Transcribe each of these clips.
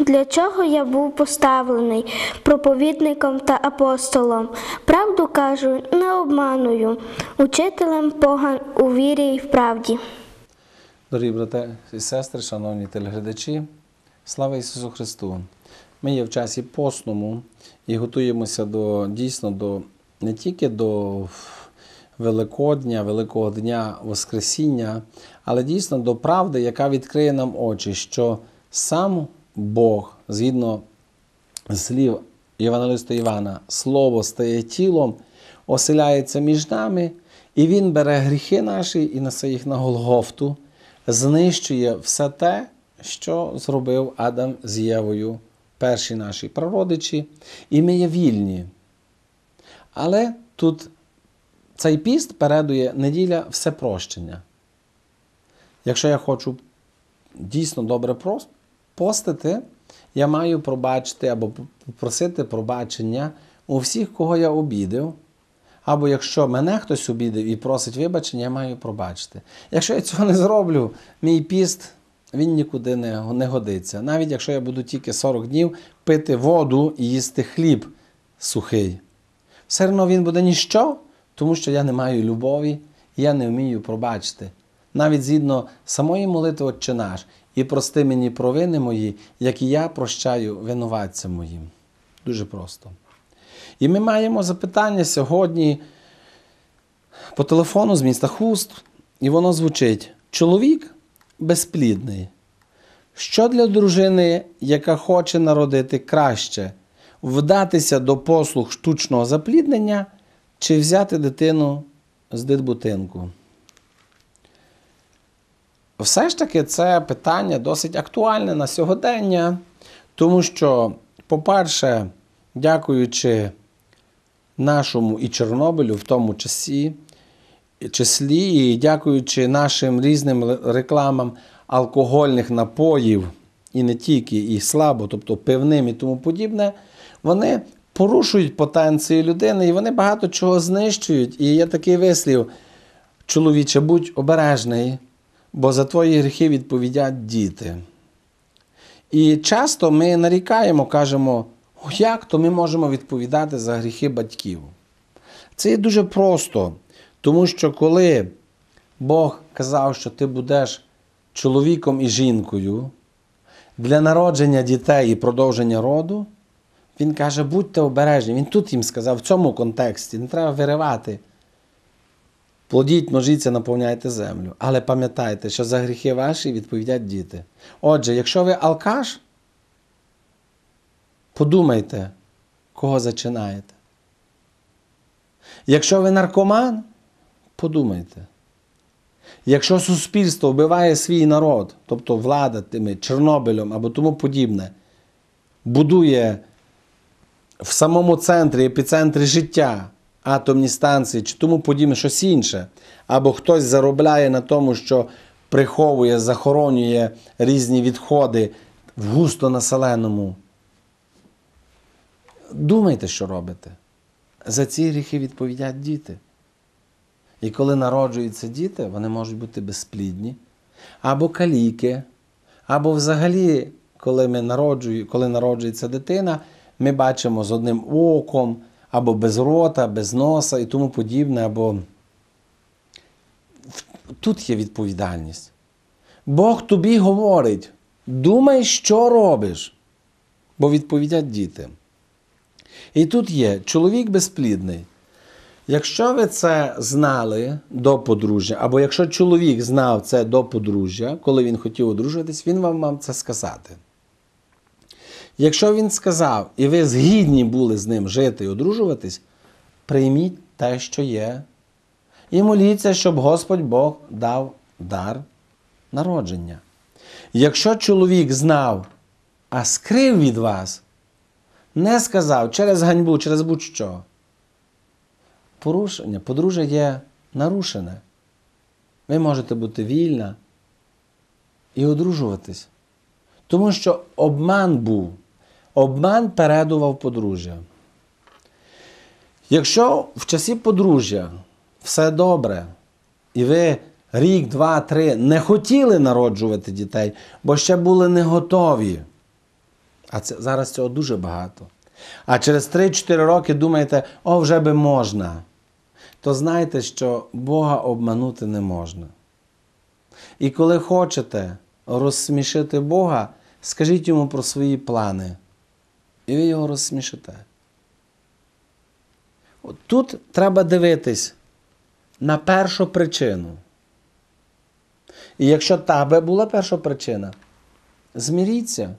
для чого я був поставлений проповідником та апостолом. Правду кажу, не обманую, учителем поган у вірі й в правді. Дорогі брати і сестри, шановні телеглядачі, слава Ісусу Христу! Ми є в часі постному і готуємося до дійсно до не тільки до Великодня, Великого Дня Воскресіння, але дійсно до правди, яка відкриє нам очі, що сам Бог, згідно слів Євангелиста Івана, Слово стає тілом, оселяється між нами, і Він бере гріхи наші і несе їх на Голгофту, знищує все те, що зробив Адам з Євою, перші наші прародичі, і ми є вільні. Але тут цей піст передує неділя все прощення. Якщо я хочу дійсно добре прос- постити, я маю пробачити або попросити пробачення у всіх, кого я обідав. Або якщо мене хтось обідав і просить вибачення, я маю пробачити. Якщо я цього не зроблю, мій піст він нікуди не, не годиться. Навіть якщо я буду тільки 40 днів пити воду і їсти хліб сухий, все одно він буде ніщо, тому що я не маю любові я не вмію пробачити. Навіть згідно самої молитви Отче наш, і прости мені провини мої, як і я прощаю винуватцям моїм. Дуже просто. І ми маємо запитання сьогодні по телефону з міста Хуст, і воно звучить: чоловік безплідний. Що для дружини, яка хоче народити краще, вдатися до послуг штучного запліднення чи взяти дитину з дитбутинку? Все ж таки, це питання досить актуальне на сьогодення, тому що, по-перше, дякуючи нашому і Чорнобилю в тому часі, числі, і дякуючи нашим різним рекламам алкогольних напоїв, і не тільки, і слабо, тобто пивним і тому подібне, вони порушують потенцію людини і вони багато чого знищують. І є такий вислів: чоловіче, будь обережний, бо за твої гріхи відповідять діти. І часто ми нарікаємо, кажемо, як то ми можемо відповідати за гріхи батьків. Це є дуже просто, тому що коли Бог казав, що ти будеш чоловіком і жінкою для народження дітей і продовження роду, він каже, будьте обережні. Він тут їм сказав, в цьому контексті, не треба виривати. Плодіть, множіться, наповняйте землю. Але пам'ятайте, що за гріхи ваші відповідять діти. Отже, якщо ви алкаш, подумайте, кого зачинаєте. Якщо ви наркоман, подумайте. Якщо суспільство вбиває свій народ, тобто влада тими Чорнобилем або тому подібне, будує в самому центрі, епіцентрі життя атомні станції чи тому подібне щось інше, або хтось заробляє на тому, що приховує, захоронює різні відходи в густонаселеному. Думайте, що робите. За ці гріхи відповідять діти. І коли народжуються діти, вони можуть бути безплідні, або каліки, або взагалі, коли, ми народжую, коли народжується дитина, ми бачимо з одним оком, або без рота, без носа і тому подібне, або тут є відповідальність. Бог тобі говорить: думай, що робиш, бо відповідять діти. І тут є чоловік безплідний. Якщо ви це знали до подружжя, або якщо чоловік знав це до подружжя, коли він хотів одружуватись, він вам мав це сказати. Якщо він сказав, і ви згідні були з ним жити і одружуватись, прийміть те, що є, і моліться, щоб Господь Бог дав дар народження. Якщо чоловік знав, а скрив від вас, не сказав через ганьбу, через будь-що, порушення, подружжя є нарушене. Ви можете бути вільна і одружуватись. Тому що обман був, обман передував подружжя. Якщо в часі подружжя все добре, і ви рік, два, три не хотіли народжувати дітей, бо ще були не готові. А це, зараз цього дуже багато. А через 3-4 роки думаєте, о, вже би можна. То знайте, що Бога обманути не можна. І коли хочете розсмішити Бога, скажіть йому про свої плани. І ви його розсмішите. От Тут треба дивитись на першу причину. І якщо та би була перша причина, зміріться.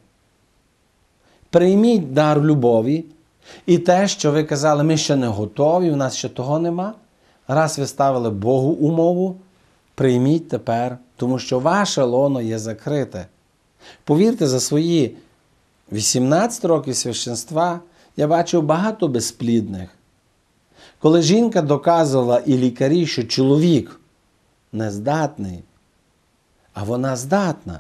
Прийміть дар любові і те, що ви казали, ми ще не готові, у нас ще того нема. Раз ви ставили Богу умову, прийміть тепер, тому що ваше лоно є закрите. Повірте, за свої 18 років священства я бачив багато безплідних. Коли жінка доказувала і лікарі, що чоловік не здатний, а вона здатна.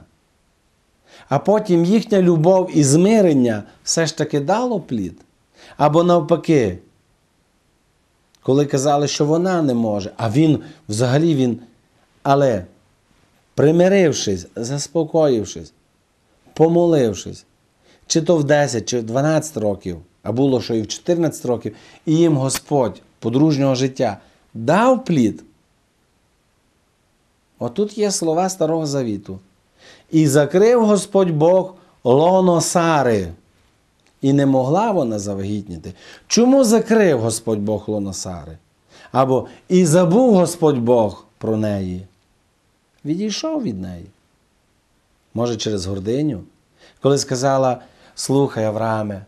А потім їхня любов і змирення все ж таки дало плід. Або навпаки, коли казали, що вона не може, а він взагалі він. Але примирившись, заспокоївшись, помолившись, чи то в 10, чи в 12 років, а було, що і в 14 років, і їм Господь подружнього життя дав плід. Отут є слова Старого Завіту. І закрив Господь Бог лоно Сари. І не могла вона завагітніти. Чому закрив Господь Бог лоно Сари? Або і забув Господь Бог про неї. Відійшов від неї. Може, через гординю, коли сказала: Слухай, Аврааме,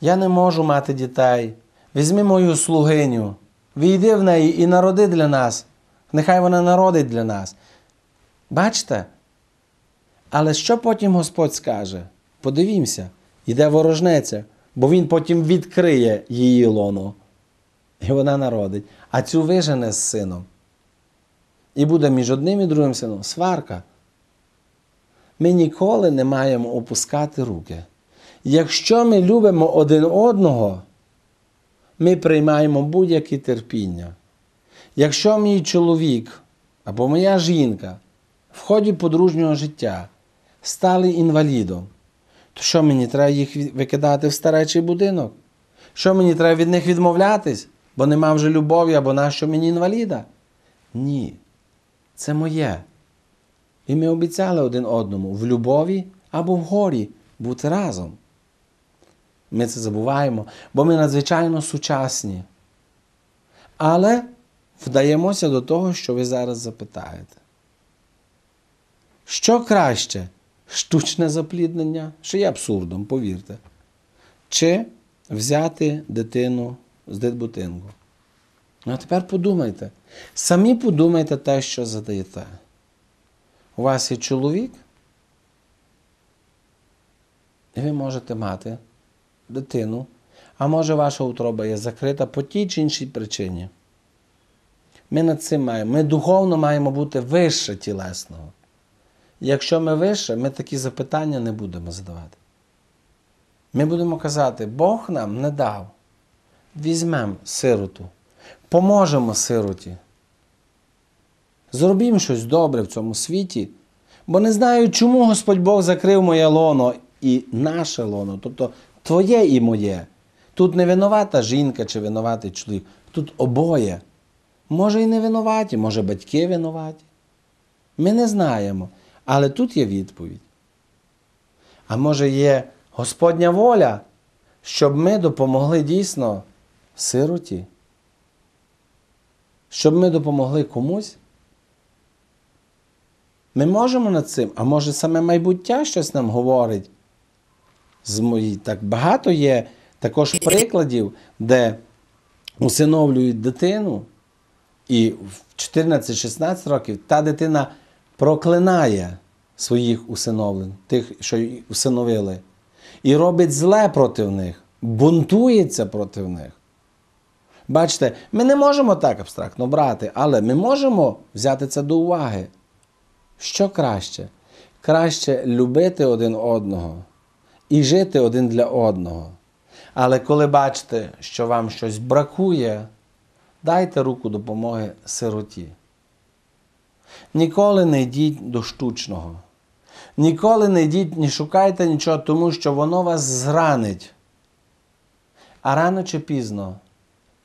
я не можу мати дітей. Візьми мою слугиню, війди в неї і народи для нас. Нехай вона народить для нас. Бачите? Але що потім Господь скаже? Подивімося, йде ворожнеця, бо Він потім відкриє її лоно. І вона народить. А цю вижене з сином. І буде між одним і другим сином сварка. Ми ніколи не маємо опускати руки. Якщо ми любимо один одного, ми приймаємо будь-яке терпіння. Якщо мій чоловік або моя жінка в ході подружнього життя стали інвалідом, то що мені треба їх викидати в старечий будинок? Що мені треба від них відмовлятись, бо нема вже любові або нащо мені інваліда? Ні. Це моє. І ми обіцяли один одному в любові або в горі бути разом. Ми це забуваємо, бо ми надзвичайно сучасні. Але вдаємося до того, що ви зараз запитаєте. Що краще? Штучне запліднення, що є абсурдом, повірте. Чи взяти дитину з дитбутинку? Ну, а тепер подумайте. Самі подумайте те, що задаєте. У вас є чоловік, і ви можете мати дитину, а може ваша утроба є закрита по тій чи іншій причині. Ми над цим маємо. Ми духовно маємо бути вище тілесного. Якщо ми вище, ми такі запитання не будемо задавати. Ми будемо казати, Бог нам не дав. Візьмемо сироту, поможемо сироті. Зробімо щось добре в цьому світі, бо не знаю, чому Господь Бог закрив моє лоно і наше лоно, тобто твоє і моє. Тут не винувата жінка чи винуватий чоловік, тут обоє. Може і не винуваті, може батьки винуваті. Ми не знаємо, але тут є відповідь. А може є Господня воля, щоб ми допомогли дійсно сироті. щоб ми допомогли комусь? Ми можемо над цим, а може саме майбуття щось нам говорить? Так багато є також прикладів, де усиновлюють дитину, і в 14-16 років та дитина проклинає своїх усиновлень, тих, що її усиновили, і робить зле проти них, бунтується проти них. Бачите, ми не можемо так абстрактно брати, але ми можемо взяти це до уваги. Що краще? Краще любити один одного і жити один для одного. Але коли бачите, що вам щось бракує, дайте руку допомоги сироті. Ніколи не йдіть до штучного. Ніколи не йдіть, не шукайте нічого, тому що воно вас зранить. А рано чи пізно,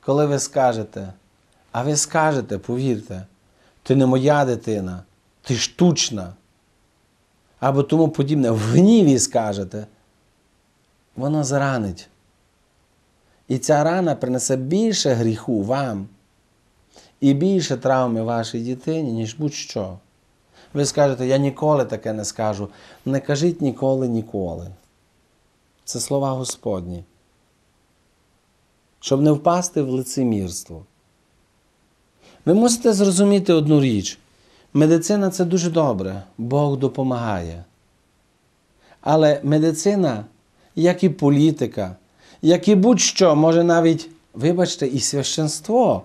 коли ви скажете, а ви скажете, повірте, ти не моя дитина, ти штучна. Або тому подібне, в гніві скажете, воно зранить. І ця рана принесе більше гріху вам і більше травми вашій дитині, ніж будь-що. Ви скажете, я ніколи таке не скажу. Не кажіть ніколи, ніколи. Це слова Господні. Щоб не впасти в лицемірство. Ви мусите зрозуміти одну річ. Медицина це дуже добре, Бог допомагає. Але медицина, як і політика, як і будь-що, може навіть, вибачте, і священство.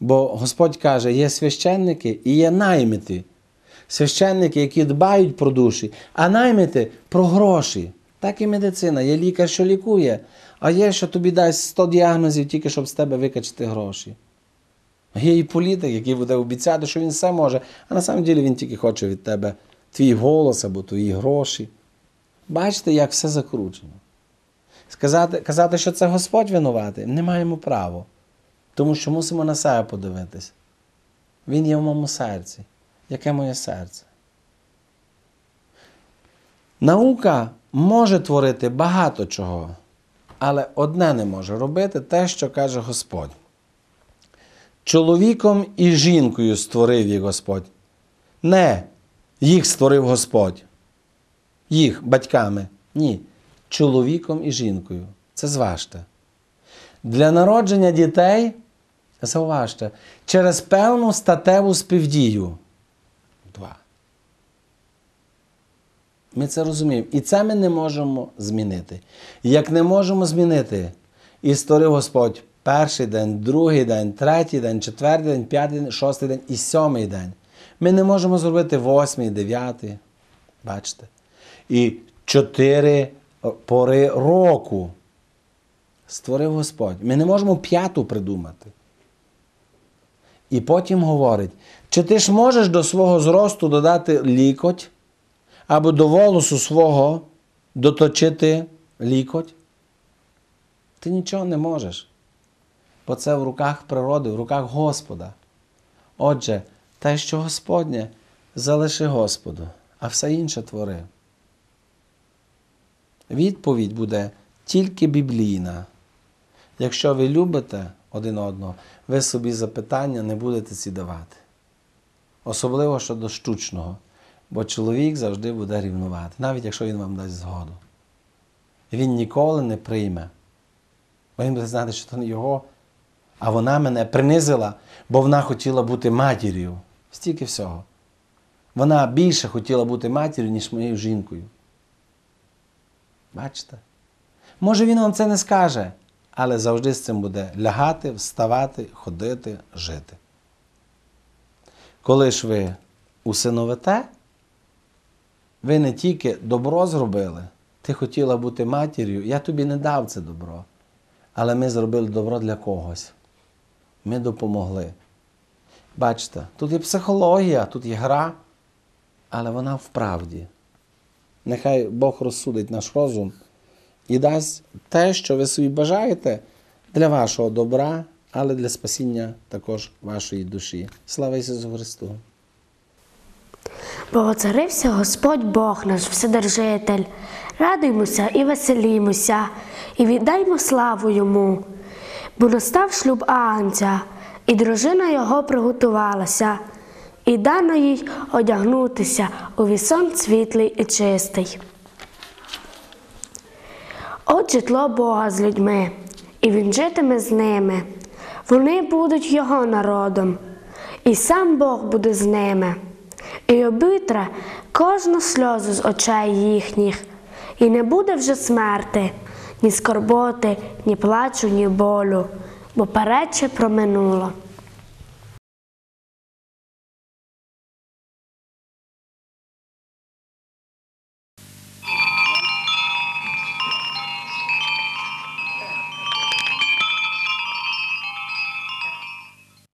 Бо Господь каже, є священники і є наймити. Священники, які дбають про душі, а наймити про гроші. Так і медицина. Є лікар, що лікує, а є, що тобі дасть 100 діагнозів, тільки щоб з тебе викачати гроші. Є і політик, який буде обіцяти, що він все може, а на самом ділі він тільки хоче від тебе твій голос або твої гроші. Бачите, як все закручено. Сказати, казати, що це Господь винуватий, не маємо права. Тому що мусимо на себе подивитись. Він є в моєму серці. Яке моє серце? Наука може творити багато чого, але одне не може робити те, що каже Господь. Чоловіком і жінкою створив їх Господь. Не їх створив Господь. Їх батьками. Ні. Чоловіком і жінкою. Це зважте. Для народження дітей, зауважте, через певну статеву співдію. Два. Ми це розуміємо. І це ми не можемо змінити. Як не можемо змінити, і створив Господь перший день, другий день, третій день, четвертий день, п'ятий день, шостий день і сьомий день. Ми не можемо зробити восьмий, дев'ятий. Бачите? І чотири пори року створив Господь. Ми не можемо п'яту придумати. І потім говорить: чи ти ж можеш до свого зросту додати лікоть, або до волосу свого доточити лікоть? Ти нічого не можеш. Бо це в руках природи, в руках Господа. Отже, те, що Господнє, залиши Господу, а все інше твори. Відповідь буде тільки біблійна. Якщо ви любите один одного, ви собі запитання не будете ці давати. Особливо щодо штучного. Бо чоловік завжди буде рівнувати, навіть якщо він вам дасть згоду. Він ніколи не прийме. Бо він буде знати, що це не його, а вона мене принизила, бо вона хотіла бути матір'ю. Стільки всього. Вона більше хотіла бути матір'ю, ніж моєю жінкою. Бачите? Може, він вам це не скаже, але завжди з цим буде лягати, вставати, ходити, жити. Коли ж ви усиновите, ви не тільки добро зробили, ти хотіла бути матір'ю, я тобі не дав це добро. Але ми зробили добро для когось. Ми допомогли. Бачите, тут є психологія, тут є гра, але вона в правді. Нехай Бог розсудить наш розум і дасть те, що ви собі бажаєте для вашого добра, але для спасіння також вашої душі. Слава Ісусу Христу! Богоцарився Господь Бог наш Вседержитель. Радуймося і веселімося, і віддаймо славу йому, бо настав шлюб Агнця, І дружина його приготувалася, і дано їй одягнутися у вісон світлий і чистий. От житло Бога з людьми, і він житиме з ними. Вони будуть його народом, і сам Бог буде з ними, і обитре кожну сльозу з очей їхніх, і не буде вже смерти, ні скорботи, ні плачу, ні болю, бо перече проминуло.